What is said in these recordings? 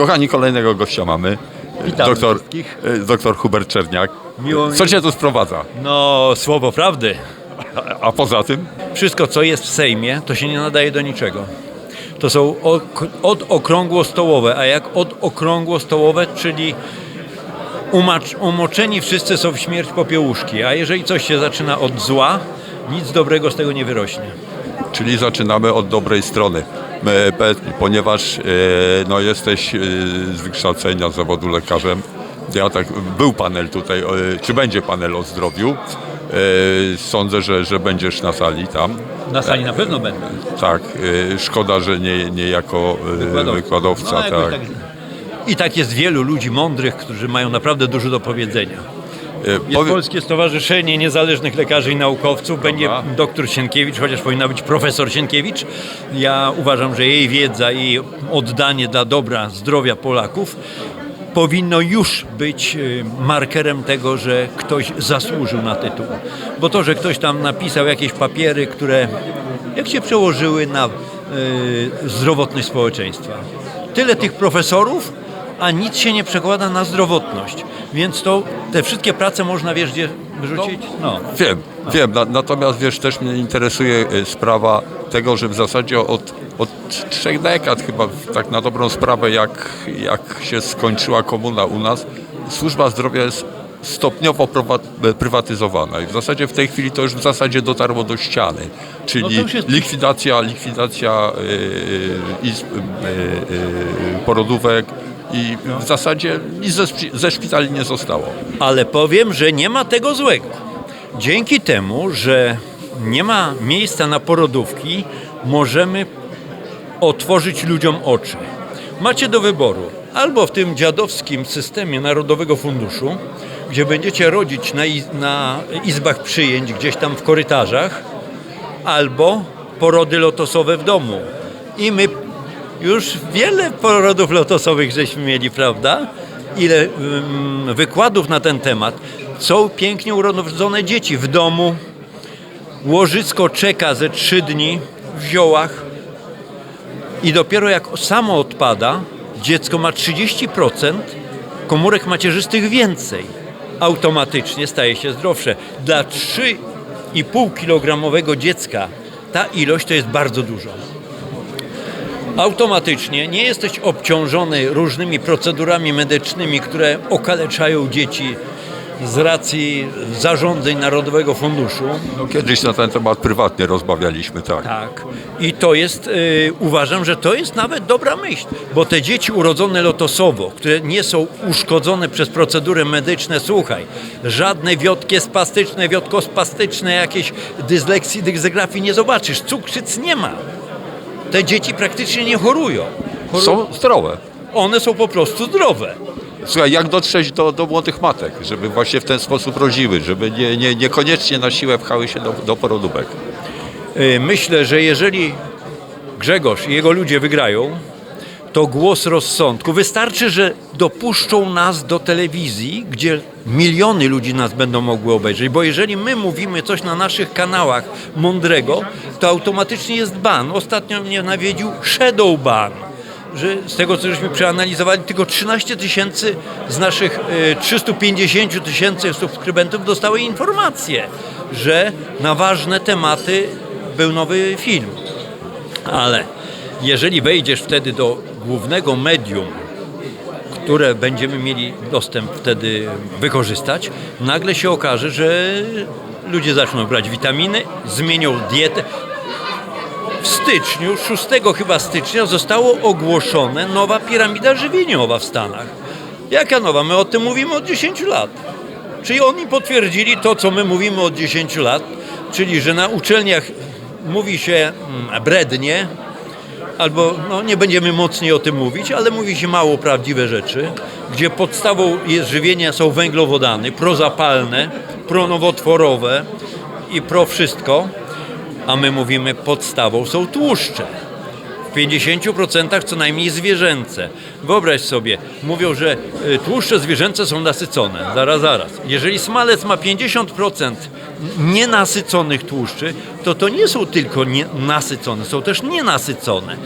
Kochani, kolejnego gościa mamy. Witamy doktor, wszystkich. e, doktor Hubert Czerniak. Miło mi. Co cię tu sprowadza? No, słowo prawdy. A, a poza tym? Wszystko, co jest w Sejmie, to się nie nadaje do niczego. To są ok- odokrągłostołowe, a jak odokrągłostołowe, czyli umacz, umoczeni wszyscy są w śmierć popiełuszki, a jeżeli coś się zaczyna od zła, nic dobrego z tego nie wyrośnie. Czyli zaczynamy od dobrej strony. E, Ponieważ e, no, jesteś e, z wykształcenia zawodu lekarzem, ja tak, był panel tutaj, czy będzie panel o zdrowiu. Sądzę, że, że będziesz na sali tam. Na sali na pewno będę. Tak, szkoda, że nie, nie jako e, wykładowca. No, tak. tak. I tak jest wielu ludzi mądrych, którzy mają naprawdę dużo do powiedzenia. E, powie- Polskie Stowarzyszenie Niezależnych Lekarzy i Naukowców, będzie doktor Sienkiewicz, chociaż powinna być profesor Sienkiewicz. Ja uważam, że jej wiedza i oddanie dla dobra zdrowia Polaków powinno już być y, markerem tego, że ktoś zasłużył na tytuł. Bo to, że ktoś tam napisał jakieś papiery, które jak się przełożyły na y, zdrowotność społeczeństwa. Tyle tych profesorów, a nic się nie przekłada na zdrowotność. Więc to te wszystkie prace można wiesz gdzie wyrzucić? No. Wiem, wiem. Na, natomiast wiesz, też mnie interesuje e, sprawa tego, że w zasadzie od, od trzech dekad chyba tak na dobrą sprawę, jak, jak się skończyła komuna u nas, służba zdrowia jest stopniowo e, prywatyzowana i w zasadzie w tej chwili to już w zasadzie dotarło do ściany, czyli No jest- likwidacja, likwidacja izb, e, e, porodówek i w zasadzie nic ze, ze szpitali nie zostało. Ale powiem, że nie ma tego złego. Dzięki temu, że nie ma miejsca na porodówki, możemy otworzyć ludziom oczy. Macie do wyboru albo w tym dziadowskim systemie Narodowego Funduszu, gdzie będziecie rodzić na, na izbach przyjęć gdzieś tam w korytarzach, albo porody lotosowe w domu. I my już wiele porodów lotosowych żeśmy mieli, prawda? Ile ym, wykładów na ten temat. Są pięknie urodzone dzieci w domu. Łożysko czeka ze trzy dni w ziołach. I dopiero jak samo odpada, dziecko ma 30% komórek macierzystych więcej. Automatycznie staje się zdrowsze. Dla 3,5 kilogramowego dziecka ta ilość to jest bardzo dużo. Automatycznie nie jesteś obciążony różnymi procedurami medycznymi, które okaleczają dzieci z racji zarządzeń Narodowego Funduszu. No, kiedyś na ten temat prywatnie rozmawialiśmy, tak. Tak. I to jest, y, uważam, że to jest nawet dobra myśl, bo te dzieci urodzone lotosowo, które nie są uszkodzone przez procedury medyczne, słuchaj, żadne wiotkie spastyczne, wiotkospastyczne, jakieś dysleksji, dysgrafii nie zobaczysz, cukrzyc nie ma. Te dzieci praktycznie nie chorują. Choru- Są zdrowe. One są po prostu zdrowe. Słuchaj, jak dotrzeć do, do młodych matek, żeby właśnie w ten sposób rodziły, żeby nie, nie, niekoniecznie na siłę pchały się do, do porodówek. Y, Myślę, że jeżeli Grzegorz i jego ludzie wygrają, to głos rozsądku. Wystarczy, że dopuszczą nas do telewizji, gdzie miliony ludzi nas będą mogły obejrzeć, bo jeżeli my mówimy coś na naszych kanałach mądrego, to automatycznie jest ban. Ostatnio mnie nawiedził shadow ban, że z tego, co żeśmy przeanalizowali, tylko 13 tysięcy z naszych y, 350 tysięcy subskrybentów dostały informację, że na ważne tematy był nowy film. Ale jeżeli wejdziesz wtedy do głównego medium, które będziemy mieli dostęp wtedy wykorzystać, nagle się okaże, że ludzie zaczną brać witaminy, zmienią dietę. W styczniu, 6 chyba stycznia, zostało ogłoszone nowa piramida żywieniowa w Stanach. Jaka nowa? My o tym mówimy od 10 lat. Czyli oni potwierdzili to, co my mówimy od 10 lat, czyli że na uczelniach mówi się mm, brednie, albo no, nie będziemy mocniej o tym mówić, ale mówi się mało prawdziwe rzeczy, gdzie podstawą jest żywienia są węglowodany, prozapalne, pronowotworowe i pro wszystko, a my mówimy podstawą są tłuszcze. W 50% co najmniej zwierzęce. Wyobraź sobie, mówią, że y, tłuszcze zwierzęce są nasycone. Zaraz, zaraz. Jeżeli smalec ma 50% nienasyconych tłuszczy, to to nie są tylko nie, nasycone, są też nienasycone.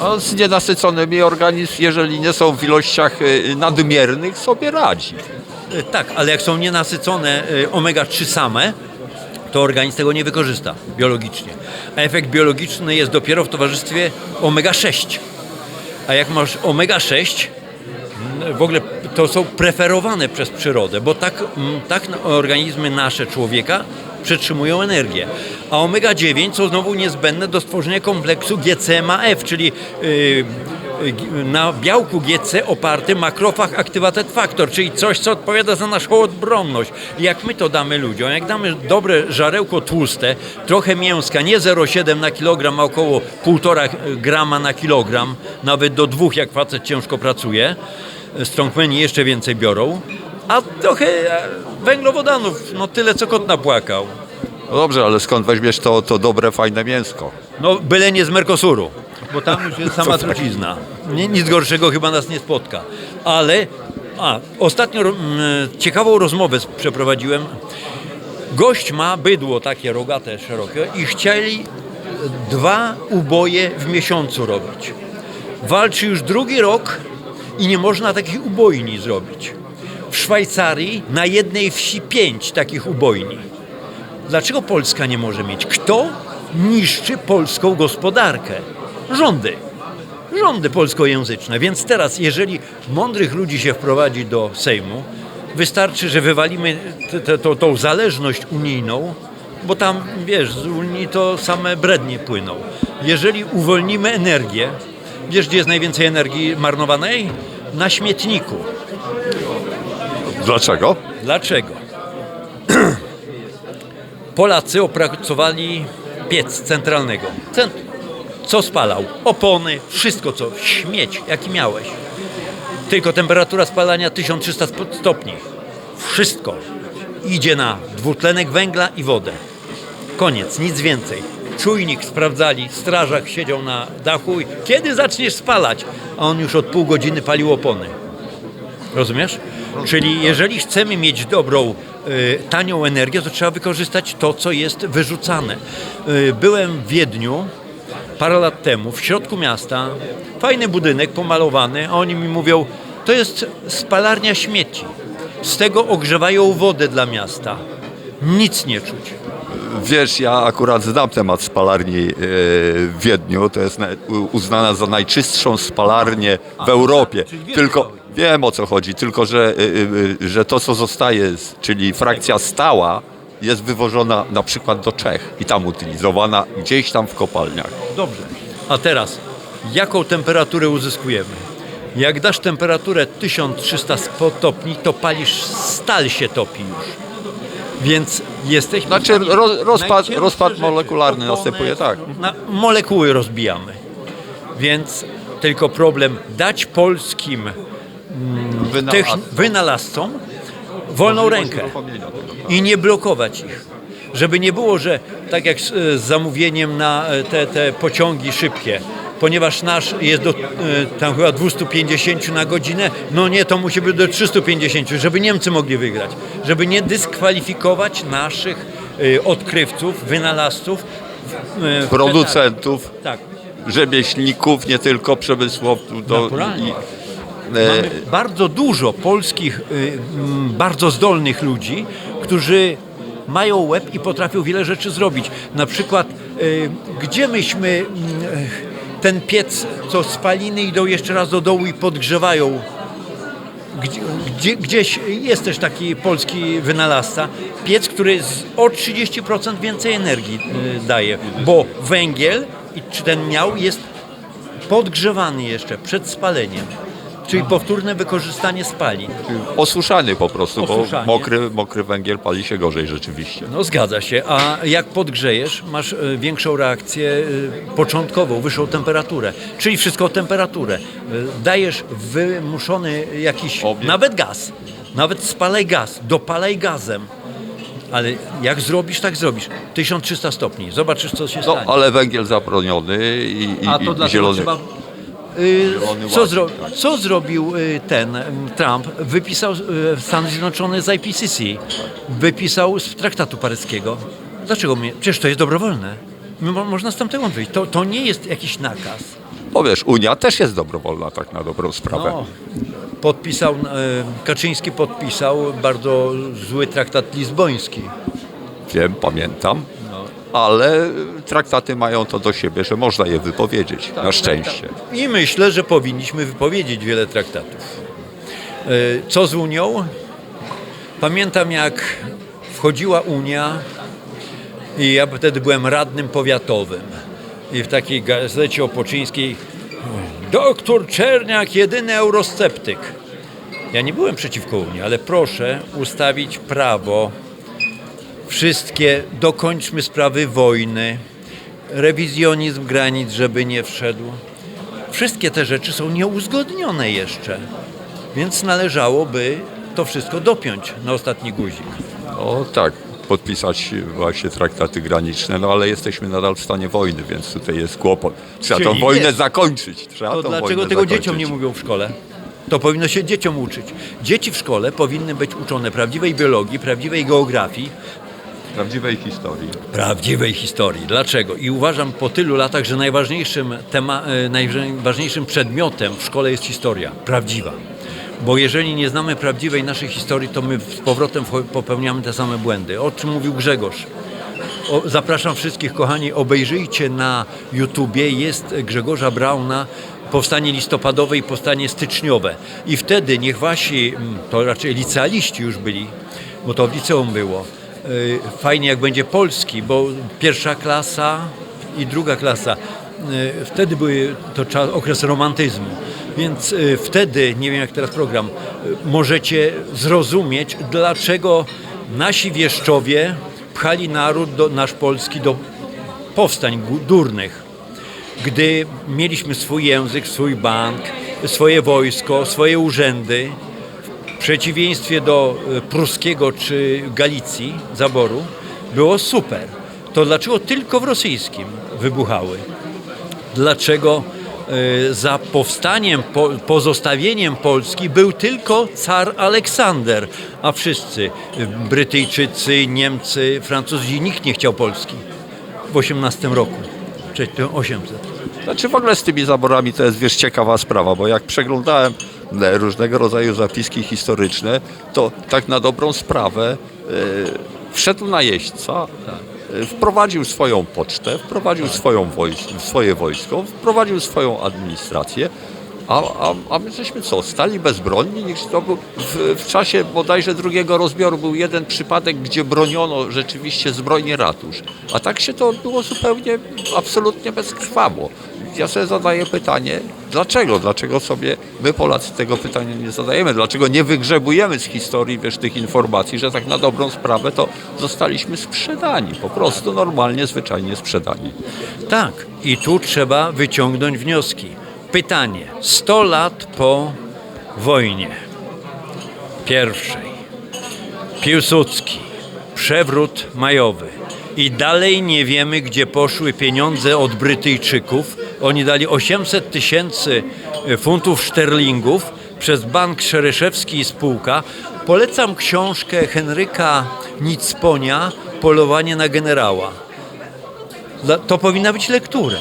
A z nienasyconymi organizm, jeżeli nie są w ilościach y, nadmiernych, sobie radzi. E, Tak, ale jak są nienasycone e, omega-3 same, to organizm tego nie wykorzysta biologicznie. A efekt biologiczny jest dopiero w towarzystwie omega-6. A jak masz omega-6, w ogóle to są preferowane przez przyrodę, bo tak, mm, tak organizmy nasze człowieka przetrzymują energię. A omega-9 są znowu niezbędne do stworzenia kompleksu GCMAF, czyli yy, yy, na białku GC oparty makrofag activated factor, czyli coś, co odpowiada za naszą odbronność. Jak my to damy ludziom, jak damy dobre żarełko tłuste, trochę mięska, nie 0,7 na kilogram, a około 1,5 grama na kilogram, nawet do dwóch, jak facet ciężko pracuje, strongmeni jeszcze więcej biorą, a trochę e, węglowodanów, no tyle co kot napłakał. No dobrze, ale skąd weźmiesz to, to dobre, fajne mięsko? No byle nie z Mercosuru, bo tam już jest sama trucizna. Ni- Nic gorszego chyba nas nie spotka. Ale, a, ostatnio ro- mm, ciekawą rozmowę przeprowadziłem. Gość ma bydło takie rogate, szerokie i chcieli dwa uboje w miesiącu robić. Walczy już drugi rok i nie można takich ubojni zrobić. W Szwajcarii na jednej wsi pięć takich ubojni. Dlaczego Polska nie może mieć? Kto niszczy polską gospodarkę? Rządy. Rządy polskojęzyczne. Więc teraz, jeżeli mądrych ludzi się wprowadzi do Sejmu, wystarczy, że wywalimy tą- tą zależność unijną, bo tam, wiesz, z Unii to same brednie płyną. Jeżeli uwolnimy energię, wiesz, gdzie jest najwięcej energii marnowanej? Na śmietniku. Dlaczego? Dlaczego? Polacy opracowali piec centralnego. Cent- co spalał? Opony, wszystko co, śmieć, jaki miałeś. Tylko temperatura spalania 1300 sp- stopni. Wszystko idzie na dwutlenek węgla i wodę. Koniec, nic więcej. Czujnik sprawdzali, strażak siedział na dachu i kiedy zaczniesz spalać? A on już od pół godziny palił opony. Rozumiesz? Czyli jeżeli chcemy mieć dobrą, y, tanią energię, to trzeba wykorzystać to, co jest wyrzucane. Y, byłem w Wiedniu parę lat temu, w środku miasta, fajny budynek pomalowany, a oni mi mówią, to jest spalarnia śmieci. Z tego ogrzewają wodę dla miasta. Nic nie czuć. Wiesz, ja akurat znam temat spalarni e, w Wiedniu. To jest uznana za najczystszą spalarnię w Europie. Tylko wiem o co chodzi, tylko że, e, e, że to co zostaje, czyli frakcja stała, jest wywożona na przykład do Czech i tam utylizowana gdzieś tam w kopalniach. Dobrze. A teraz, jaką temperaturę uzyskujemy? Jak dasz temperaturę 1300 stopni, to palisz, stal się topi już. Więc jesteśmy... Znaczy ro, rozpad, rozpad rzeczy, molekularny opony, następuje, tak. Na, molekuły rozbijamy. Więc tylko problem dać polskim tych wynalazcom wolną rękę i nie blokować ich. Żeby nie było, że tak jak z, z zamówieniem na e, te, te pociągi szybkie, ponieważ nasz jest do e, tam chyba 250 na godzinę, no nie, to musi być do 350, żeby Niemcy mogli wygrać. Żeby nie dyskwalifikować naszych e, odkrywców, wynalazców, e, Producentów, Tak. rzemieślników, nie tylko przemysłowców. Do, i, Mamy bardzo dużo polskich, bardzo zdolnych ludzi, którzy mają łeb i potrafią wiele rzeczy zrobić. Na przykład, gdzie myśmy ten piec, co spaliny idą jeszcze raz do dołu i podgrzewają. Gdzie, gdzie, gdzieś jest też taki polski wynalazca, piec, który z, o 30% więcej energii y, daje, bo węgiel, i czy ten miał, jest podgrzewany jeszcze przed spaleniem. Czyli powtórne wykorzystanie spalin. Osuszany po prostu, Osuszanie. bo mokry, mokry węgiel pali się gorzej rzeczywiście. No zgadza się, a jak podgrzejesz, masz e, większą reakcję e, początkową, wyższą temperaturę. Czyli wszystko o temperaturę. E, Dajesz wymuszony jakiś, nawet gaz, nawet spalaj gaz, dopalaj gazem. Ale jak zrobisz, tak zrobisz. 1300 stopni, zobaczysz co się No, stanie. ale węgiel zabroniony i, i, A to i dlatego zielony. trzeba... Y, Co, zro... tak. co zrobił y, ten mm, Trump? Wypisał y, Stany Zjednoczone z IPCC. Wypisał z traktatu paryskiego. Dlaczego mnie? Przecież to jest dobrowolne. Mo- Można z tamtego wyjść. To, to nie jest jakiś nakaz. Bo wiesz, Unia też jest dobrowolna, tak na dobrą sprawę. No, podpisał, Kaczyński podpisał bardzo zły traktat lizboński. Wiem, pamiętam. Ale traktaty mają to do siebie, że można je wypowiedzieć, na szczęście. I myślę, że powinniśmy wypowiedzieć wiele traktatów. E, Co z Unią? Pamiętam jak wchodziła Unia i ja wtedy byłem radnym powiatowym. I w takiej gazecie opoczyńskiej doktor Czerniak, jedyny eurosceptyk. Ja nie byłem przeciwko Unii, ale proszę ustawić prawo wszystkie, dokończmy sprawy wojny, rewizjonizm granic, żeby nie wszedł. Wszystkie te rzeczy są nieuzgodnione jeszcze, więc należałoby to wszystko dopiąć na ostatni guzik. O tak, podpisać właśnie traktaty graniczne, no ale jesteśmy nadal w stanie wojny, więc tutaj jest kłopot. Trzeba tą Czyli wojnę jest. zakończyć. Trzeba To tą dlaczego tego zakończyć. dzieciom nie mówią w szkole? To powinno się dzieciom uczyć. Dzieci w szkole powinny być uczone prawdziwej biologii, prawdziwej geografii, Prawdziwej historii. prawdziwej historii. Dlaczego? I uważam po tylu latach, że najważniejszym, tema, e, najważniejszym przedmiotem w szkole jest historia. Prawdziwa. Bo jeżeli nie znamy prawdziwej naszej historii, to my z powrotem popełniamy te same błędy. O czym mówił Grzegorz. O, zapraszam wszystkich, kochani, obejrzyjcie na YouTubie, jest Grzegorza Brauna Powstanie listopadowe i powstanie styczniowe. I wtedy niech wasi, mm, to raczej licealiści już byli, bo to w liceum było, fajnie jak będzie polski, bo pierwsza klasa i druga klasa, y, wtedy były to czas, okres romantyzmu. Więc y, wtedy, nie wiem jak teraz program, y, możecie zrozumieć, dlaczego nasi wieszczowie pchali naród, do, nasz polski, do powstań durnych. Gdy mieliśmy swój język, swój bank, swoje wojsko, swoje urzędy, w przeciwieństwie do e, pruskiego czy Galicji, zaboru, było super. To dlaczego tylko w rosyjskim wybuchały? Dlaczego e, za powstaniem, po, pozostawieniem Polski był tylko car Aleksander, a wszyscy e, Brytyjczycy, Niemcy, Francuzi, nikt nie chciał Polski w 18 roku, czy 800. Znaczy w ogóle z tymi zaborami to jest wiesz ciekawa sprawa, bo jak przeglądałem różnego rodzaju zapiski historyczne, to tak na dobrą sprawę e, wszedł najeźdźca, e, wprowadził swoją pocztę, wprowadził swoją wojs swoje wojsko, wprowadził swoją administrację, a, a, a my żeśmy co, stali bezbronni? To był w, w czasie bodajże drugiego rozbioru był jeden przypadek, gdzie broniono rzeczywiście zbrojnie ratusz. A tak się to odbyło zupełnie, absolutnie bezkrwawo. Ja sobie zadaję pytanie, dlaczego? Dlaczego sobie my Polacy tego pytania nie zadajemy? Dlaczego nie wygrzebujemy z historii, wiesz, tych informacji, że tak na dobrą sprawę to zostaliśmy sprzedani, po prostu normalnie, zwyczajnie sprzedani. Tak, i tu trzeba wyciągnąć wnioski. Pytanie: 100 lat po wojnie pierwszej, Piłsudski, przewrót majowy i dalej nie wiemy, gdzie poszły pieniądze od Brytyjczyków. Oni dali 800 tysięcy e, funtów szterlingów przez Bank Szereszewski i spółka. Polecam książkę Henryka Nicponia Polowanie na generała. To powinna być lektura.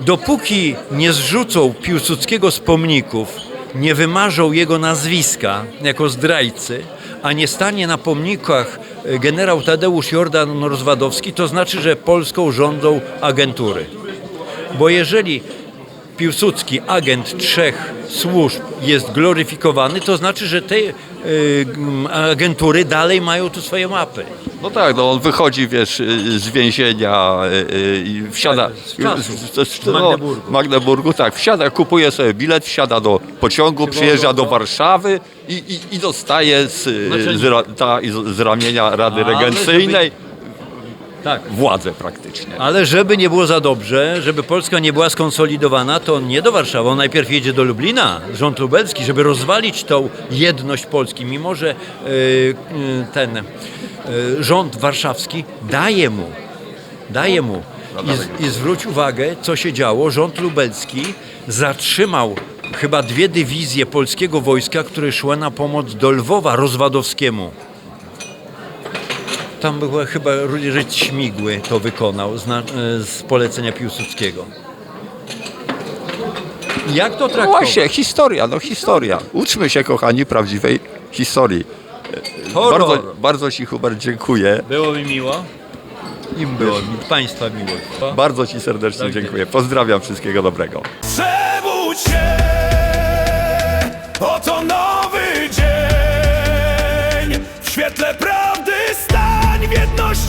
Dopóki nie zrzucą Piłsudskiego z pomników, nie wymarzą jego nazwiska jako zdrajcy, a nie stanie na pomnikach e, generał Tadeusz Jordan Rozwadowski, to znaczy, że Polską rządzą agentury. Bo jeżeli Piłsudski, agent trzech służb, jest gloryfikowany, to znaczy, że te y, m, agentury dalej mają tu swoje mapy. No tak, no on wychodzi, wiesz, y, z więzienia y, y, i wsiada... Tak, z z- z- z no, Magdeburgu. Magdeburgu, tak, wsiada, kupuje sobie bilet, wsiada do pociągu, przyjeżdża do Warszawy i, i, i dostaje z, y, z, ra, ta, z, z ramienia Rady Regencyjnej Tak. władzę praktycznie. Ale żeby nie było za dobrze, żeby Polska nie była skonsolidowana, to nie do Warszawy. On najpierw jedzie do Lublina, rząd lubelski, żeby rozwalić tą jedność Polski, mimo że y, y, ten y, rząd warszawski daje mu, daje mu. I, z- I zwróć uwagę, co się działo. Rząd lubelski zatrzymał chyba dwie dywizje polskiego wojska, które szły na pomoc do Lwowa Rozwadowskiemu. Tam była chyba Rydz Śmigły to wykonał z, na, z polecenia Piłsudskiego. Jak to No traktować? właśnie, historia, no historia. Uczmy się, kochani, prawdziwej historii. Horror. Bardzo, bardzo Ci, Hubert, dziękuję. Było mi miło. Im było mi Państwa miłość. Bardzo Ci serdecznie Tak dziękuję. Pozdrawiam, wszystkiego dobrego. Przebudź się,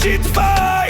It's fight.